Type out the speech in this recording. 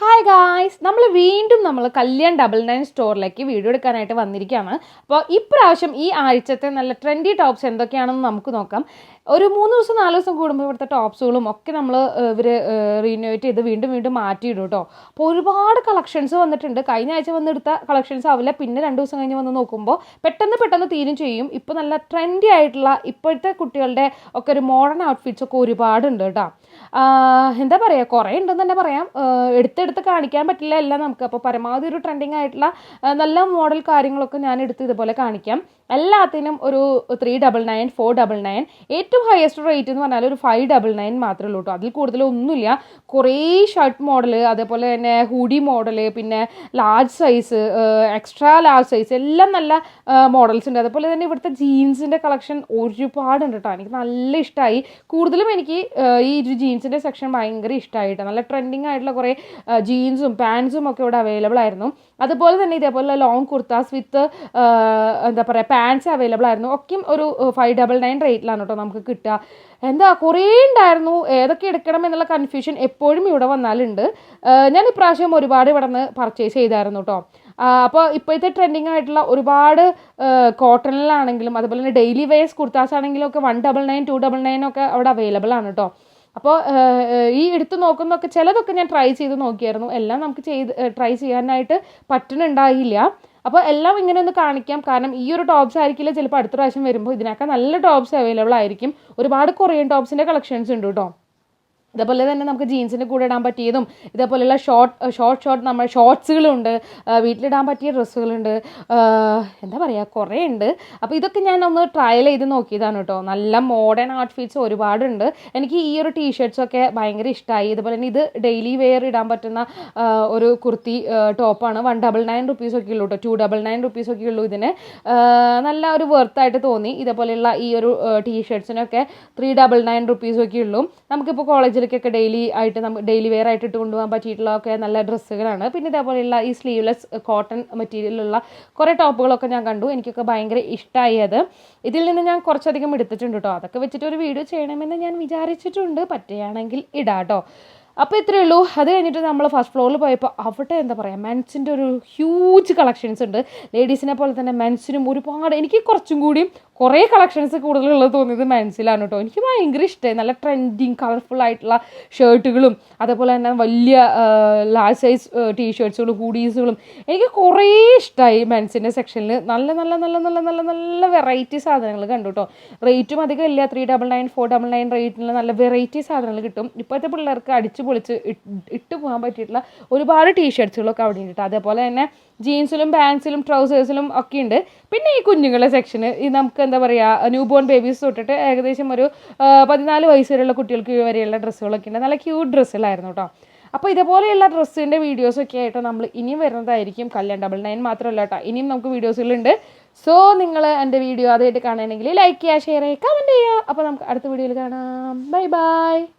Hi guys നമ്മൾ വീണ്ടും നമ്മൾ കല്യാൺ ഡബിൾ നയൻ സ്റ്റോറിലേക്ക് വീഡിയോ എടുക്കാനായിട്ട് വന്നിരിക്കുകയാണ്. അപ്പോൾ ഇപ്രാവശ്യം ഈ ആഴ്ചത്തെ നല്ല ട്രെൻഡി ടോപ്സ് എന്തൊക്കെയാണെന്ന് നമുക്ക് നോക്കാം. ഒരു മൂന്ന് ദിവസം നാല് ദിവസം കൂടുമ്പോൾ ഇവിടുത്തെ ടോപ്സുകളും ഒക്കെ നമ്മൾ ഇവർ റീനോവേറ്റ് ചെയ്ത് വീണ്ടും വീണ്ടും മാറ്റിയിടും കേട്ടോ അപ്പോൾ ഒരുപാട് കളക്ഷൻസ് വന്നിട്ടുണ്ട്. കഴിഞ്ഞ ആഴ്ച വന്നെടുത്ത കളക്ഷൻസ് ആവില്ല. പിന്നെ രണ്ട് ദിവസം കഴിഞ്ഞ് വന്ന് നോക്കുമ്പോൾ പെട്ടെന്ന് പെട്ടെന്ന് തീരും ചെയ്യും. ഇപ്പോൾ നല്ല ട്രെൻഡി ആയിട്ടുള്ള ഇപ്പോഴത്തെ കുട്ടികളുടെ ഒക്കെ ഒരു മോഡേൺ ഔട്ട്ഫിറ്റ്സ് ഒക്കെ ഒരുപാടുണ്ട് കേട്ടോ എന്താ പറയുക കുറേ ഉണ്ടെന്ന് തന്നെ പറയാം. എടുത്തെടുത്ത് കാണിക്കാൻ പറ്റില്ല എല്ലാം നമുക്ക്. അപ്പോൾ പരമാവധി ഒരു ട്രെൻഡിങ് ആയിട്ടുള്ള നല്ല മോഡൽ കാര്യങ്ങളൊക്കെ ഞാൻ എടുത്ത് ഇതുപോലെ കാണിക്കാം. എല്ലാത്തിനും ഒരു three double nine four double nine ഏറ്റവും ഹയസ്റ്റ് റേറ്റ് എന്ന് പറഞ്ഞാൽ ഒരു ഫൈവ് ഡബിൾ നയൻ മാത്രമേ ഉള്ളൂ കേട്ടോ അതിൽ കൂടുതലൊന്നുമില്ല കുറേ ഷർട്ട് മോഡൽ അതേപോലെ തന്നെ ഹൂഡി മോഡൽ പിന്നെ large size extra large size എല്ലാം നല്ല മോഡൽസ് ഉണ്ട്. അതുപോലെ തന്നെ ഇവിടുത്തെ ജീൻസിന്റെ കളക്ഷൻ ഒരുപാടുണ്ട് കേട്ടോ എനിക്ക് നല്ല ഇഷ്ടമായി കൂടുതലും എനിക്ക് ഈ ഒരു ജീൻസിന്റെ സെക്ഷൻ ഭയങ്കര ഇഷ്ടമായിട്ട് നല്ല ട്രെൻഡിങ് ആയിട്ടുള്ള കുറേ ജീൻസും പാൻസും ഒക്കെ ഇവിടെ അവൈലബിൾ ആയിരുന്നു. അതുപോലെ തന്നെ ഇതേപോലെ ലോങ് കുർത്താസ് വിത്ത് എന്താ പറയുക പാൻസ് അവൈലബിൾ ആയിരുന്നു. ഒക്കെയും ഒരു ഫൈവ് ഡബിൾ നയൻ റേറ്റിലാണ് കേട്ടോ നമുക്ക് കിട്ടുക. എന്താ കുറേ ഉണ്ടായിരുന്നു. ഏതൊക്കെ എടുക്കണം എന്നുള്ള കൺഫ്യൂഷൻ എപ്പോഴും ഇവിടെ വന്നാലുണ്ട്. ഞാൻ ഇപ്രാവശ്യം ഒരുപാട് ഇവിടെ നിന്ന് പർച്ചേസ് ചെയ്തായിരുന്നു കേട്ടോ അപ്പോൾ ഇപ്പോഴത്തെ ട്രെൻഡിങ് ആയിട്ടുള്ള ഒരുപാട് കോട്ടണിലാണെങ്കിലും അതുപോലെ തന്നെ ഡെയിലി വേസ് കുർത്താസ് ആണെങ്കിലും ഒക്കെ one double nine two double nine ഒക്കെ അവിടെ അവൈലബിൾ ആണ് കേട്ടോ അപ്പോൾ ഈ എടുത്ത് നോക്കുന്നതൊക്കെ ചിലതൊക്കെ ഞാൻ ട്രൈ ചെയ്ത് നോക്കിയായിരുന്നു. എല്ലാം നമുക്ക് ചെയ്ത് ട്രൈ ചെയ്യാനായിട്ട് പറ്റുന്നുണ്ടായില്ല. അപ്പോൾ എല്ലാം ഇങ്ങനെ ഒന്ന് കാണിക്കാം. കാരണം ഈ ഒരു ടോപ്സ് ആയിരിക്കില്ല. ചിലപ്പോൾ അടുത്ത പ്രാവശ്യം വരുമ്പോൾ ഇതിനൊക്കെ നല്ല ടോപ്സ് അവൈലബിൾ ആയിരിക്കും. ഒരുപാട് കൊറിയൻ ടോപ്സിന്റെ കളക്ഷൻസ് ഉണ്ട് കേട്ടോ ഇതേപോലെ തന്നെ നമുക്ക് ജീൻസിന്റെ കൂടെ ഇടാൻ പറ്റിയതും ഇതേപോലെയുള്ള ഷോർട്ട് ഷോർട്ട് ഷോർട്ട് നമ്മൾ ഷോർട്സുകളുണ്ട് വീട്ടിലിടാൻ പറ്റിയ ഡ്രസ്സുകളുണ്ട് എന്താ പറയുക കുറേ ഉണ്ട് അപ്പോൾ ഇതൊക്കെ ഞാൻ ഒന്ന് ട്രയൽ ചെയ്ത് നോക്കിയതാണ് കേട്ടോ. നല്ല മോഡേൺ ഔട്ട്ഫിറ്റ്സ് ഒരുപാടുണ്ട്. എനിക്ക് ഈ ഒരു ടീഷർട്ട്സൊക്കെ ഭയങ്കര ഇഷ്ടമായി ഇതുപോലെ തന്നെ ഇത് ഡെയിലി വെയർ ഇടാൻ പറ്റുന്ന ഒരു കുർത്തി ടോപ്പാണ് വൺ ഡബിൾ നയൻ റുപ്പീസ് ഒക്കെ ഉള്ളൂ കേട്ടോ. ടു ഡബിൾ നയൻ റുപ്പീസ് ഒക്കെ ഉള്ളൂ ഇതിന്. നല്ല ഒരു വെർത്തായിട്ട് തോന്നി. ഇതേപോലെയുള്ള ഈ ഒരു ടീഷർട്ട്സിനൊക്കെ ത്രീ ഡബിൾ നയൻ റുപ്പീസ് ഒക്കെ ഉള്ളൂ. നമുക്കിപ്പോൾ കോളേജിലേക്കൊക്കെ ഡെയിലി ആയിട്ട് നമുക്ക് ഡെയിലി വെയർ ആയിട്ട് ഇട്ട് കൊണ്ടുപോകാൻ പറ്റിയിട്ടുള്ളതൊക്കെ നല്ല ഡ്രസ്സുകളാണ്. പിന്നെ ഇതേപോലെയുള്ള ഈ സ്ലീവ്ലെസ് കോട്ടൺ മെറ്റീരിയലുള്ള കുറേ ടോപ്പുകളൊക്കെ ഞാൻ കണ്ടു. എനിക്കൊക്കെ ഭയങ്കര ഇഷ്ടമായി അത് ഇതിൽ നിന്ന് ഞാൻ കുറച്ചധികം എടുത്തിട്ടുണ്ട് കേട്ടോ അതൊക്കെ വെച്ചിട്ട് ഒരു വീഡിയോ ചെയ്യണമെന്ന് ഞാൻ വിചാരിച്ചിട്ടുണ്ട്. പറ്റുകയാണെങ്കിൽ ഇടാം കേട്ടോ അപ്പോൾ ഇത്രയേ ഉള്ളൂ. അത് കഴിഞ്ഞിട്ട് നമ്മൾ ഫസ്റ്റ് ഫ്ലോറിൽ പോയപ്പോൾ അവിടെ എന്താ പറയുക മെൻസിന്റെ ഒരു ഹ്യൂജ് കളക്ഷൻസ് ഉണ്ട്. ലേഡീസിനെ പോലെ തന്നെ മെൻസിനും ഒരുപാട് എനിക്ക് കുറച്ചും കൂടിയും കുറേ കളക്ഷൻസ് കൂടുതലുള്ളത് തോന്നിയത് മെൻസിലാണ് കേട്ടോ എനിക്ക് ഭയങ്കര ഇഷ്ടമായി നല്ല ട്രെൻഡിങ് കളർഫുൾ ആയിട്ടുള്ള ഷർട്ടുകളും അതേപോലെ തന്നെ വലിയ ലാർജ് സൈസ് ടീഷർട്ട്സുകളും ഹൂഡീസുകളും എനിക്ക് കുറേ ഇഷ്ടമായി മെൻസിന്റെ സെക്ഷനിൽ നല്ല നല്ല നല്ല നല്ല നല്ല നല്ല വെറൈറ്റി സാധനങ്ങൾ കണ്ടു കേട്ടോ റേറ്റും അധികം ഇല്ല. Three double nine four double nine റേറ്റിൽ നല്ല വെറൈറ്റി സാധനങ്ങൾ കിട്ടും. ഇപ്പോഴത്തെ പിള്ളേർക്ക് അടിച്ചു പൊളിച്ച് ഇട്ട് പോകാൻ പറ്റിയിട്ടുള്ള ഒരുപാട് ടീഷർട്ട്സുകളൊക്കെ അവിടെ ഉണ്ട് കേട്ടോ അതേപോലെ തന്നെ ജീൻസിലും പാൻസിലും ട്രൗസേഴ്സിലും ഒക്കെ ഉണ്ട്. പിന്നെ ഈ കുഞ്ഞുങ്ങളുടെ സെക്ഷന് നമുക്ക് എന്താ പറയുക ന്യൂ ബോൺ ബേബീസ് തൊട്ടിട്ട് ഏകദേശം ഒരു പതിനാല് വയസ്സ് വരെയുള്ള കുട്ടികൾക്ക് വരെയുള്ള ഡ്രസ്സുകളൊക്കെ ഉണ്ട്. നല്ല ക്യൂട്ട് ഡ്രസ്സുകളായിരുന്നു കേട്ടോ അപ്പോൾ ഇതുപോലെയുള്ള ഡ്രസ്സിന്റെ വീഡിയോസൊക്കെ ആയിട്ട് നമ്മൾ ഇനിയും വരുന്നതായിരിക്കും കല്യാൺ ഡബിൾ നയൻ മാത്രമല്ല കേട്ടോ ഇനിയും നമുക്ക് വീഡിയോസുകളുണ്ട് സോ നിങ്ങൾ എന്റെ വീഡിയോ ആദ്യമായിട്ട് കാണണമെങ്കിൽ ലൈക്ക് ചെയ്യുക ഷെയർ ചെയ്യുക കമന്റ് ചെയ്യുക. അപ്പോൾ നമുക്ക് അടുത്ത വീഡിയോയിൽ കാണാം. Bye bye